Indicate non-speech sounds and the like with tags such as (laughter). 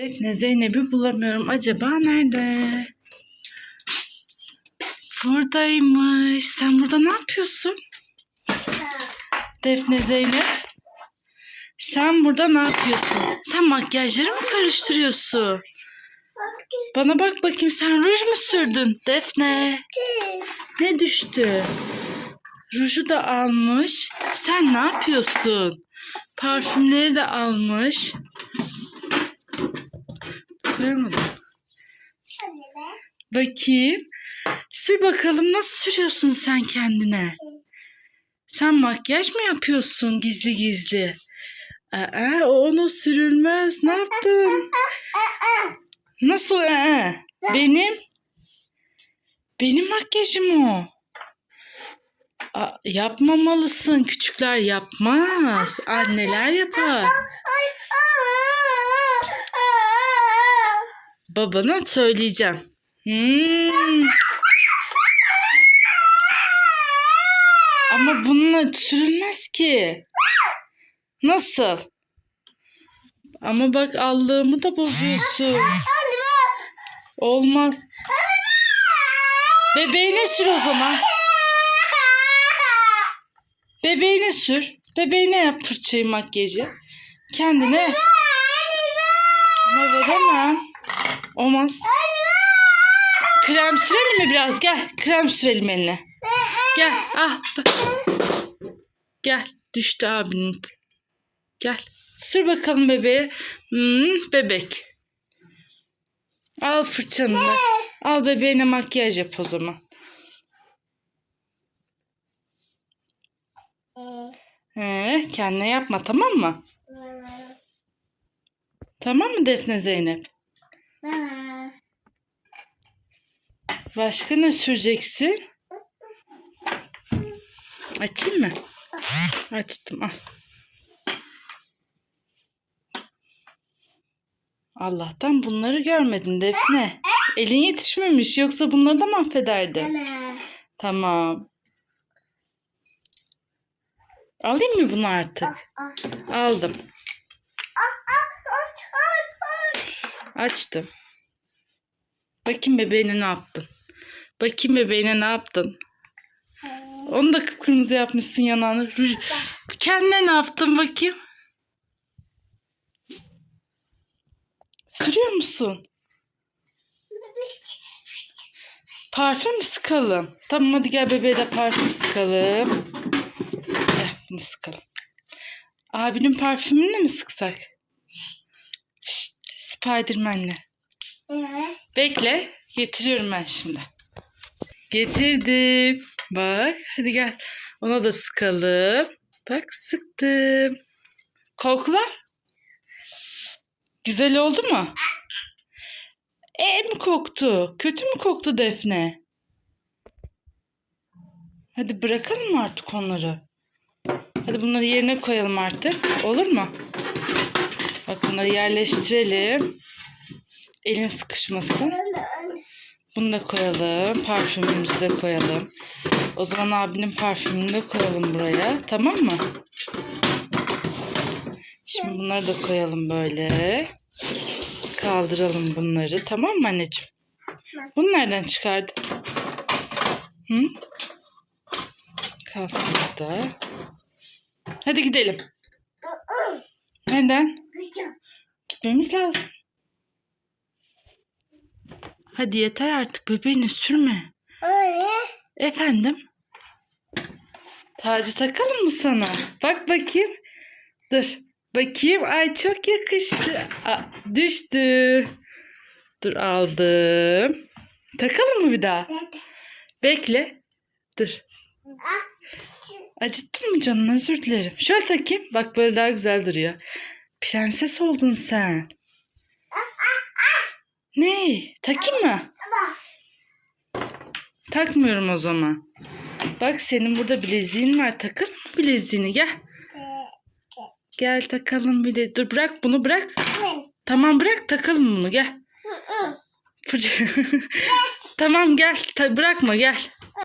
Defne Zeynep'i bulamıyorum. Acaba nerede? Buradaymış. Sen burada ne yapıyorsun? Defne Zeynep. Sen burada ne yapıyorsun? Sen makyajları mı karıştırıyorsun? Bana bak bakayım sen ruj mu sürdün Defne? Ne düştü? Ruju da almış. Sen ne yapıyorsun? Parfümleri de almış. Koyamadım. Bakayım. Sür bakalım nasıl sürüyorsun sen kendine? Sen makyaj mı yapıyorsun gizli gizli? Aa, o onu sürülmez. Ne yaptın? Nasıl? Aa? Benim? Benim makyajım o. Aa, yapmamalısın. Küçükler yapmaz. Anneler yapar. Babana söyleyeceğim. Hmm. Ama bununla sürülmez ki. Nasıl? Ama bak allığımı da bozuyorsun. Olmaz. Bebeğine sür o zaman. Bebeğine sür. Bebeğine yap fırçayı makyajı. Kendine. Ama veremem. Olmaz. Krem sürelim mi biraz? Gel. Krem sürelim eline. Gel. Ah. Gel. Düştü abinin. Gel. Sür bakalım bebeğe. Hmm, bebek. Al fırçanı da. Al bebeğine makyaj yap o zaman. He, kendine yapma tamam mı? Tamam mı Defne Zeynep? Başka ne süreceksin? Açayım mı? Açtım al. Allah'tan bunları görmedin Defne. Elin yetişmemiş yoksa bunları da mahvederdin. Tamam. Alayım mı bunu artık? Aldım. Açtım. Bakayım bebeğine ne yaptın? Bakayım bebeğine ne yaptın? Onu da kıpkırmızı yapmışsın yanağını. Ruj. Kendine ne yaptın bakayım? Sürüyor musun? Parfüm mü sıkalım? Tamam hadi gel bebeğe de parfüm sıkalım. Gel bunu sıkalım. Abinin parfümünü mi sıksak? Şşt, Bekle. Getiriyorum ben şimdi. Getirdim. Bak hadi gel. Ona da sıkalım. Bak sıktım. Kokla. Güzel oldu mu? E mi koktu? Kötü mü koktu Defne? Hadi bırakalım mı artık onları? Hadi bunları yerine koyalım artık. Olur mu? Bak bunları yerleştirelim. Elin sıkışmasın. Bunu da koyalım. Parfümümüzü de koyalım. O zaman abinin parfümünü de koyalım buraya. Tamam mı? Şimdi bunları da koyalım böyle. Kaldıralım bunları. Tamam mı anneciğim? Bunu nereden çıkardın? Hı? Kalsın burada. Hadi gidelim. Neden? Gitmemiz lazım. Hadi yeter artık bebeğini sürme. Efendim? Tacı takalım mı sana? Bak bakayım. Dur. Bakayım. Ay çok yakıştı. Aa, düştü. Dur aldım. Takalım mı bir daha? Bekle. Dur. Acıttın mı canını? Özür dilerim. Şöyle takayım. Bak böyle daha güzel duruyor. Prenses oldun sen. Ne? Takayım mı? Takmıyorum o zaman. Bak senin burada bileziğin var. Takalım mı bileziğini? Gel. Gel takalım bir de. Dur bırak bunu bırak. Tamam bırak takalım bunu gel. (laughs) Tamam gel. Ta- bırakma gel.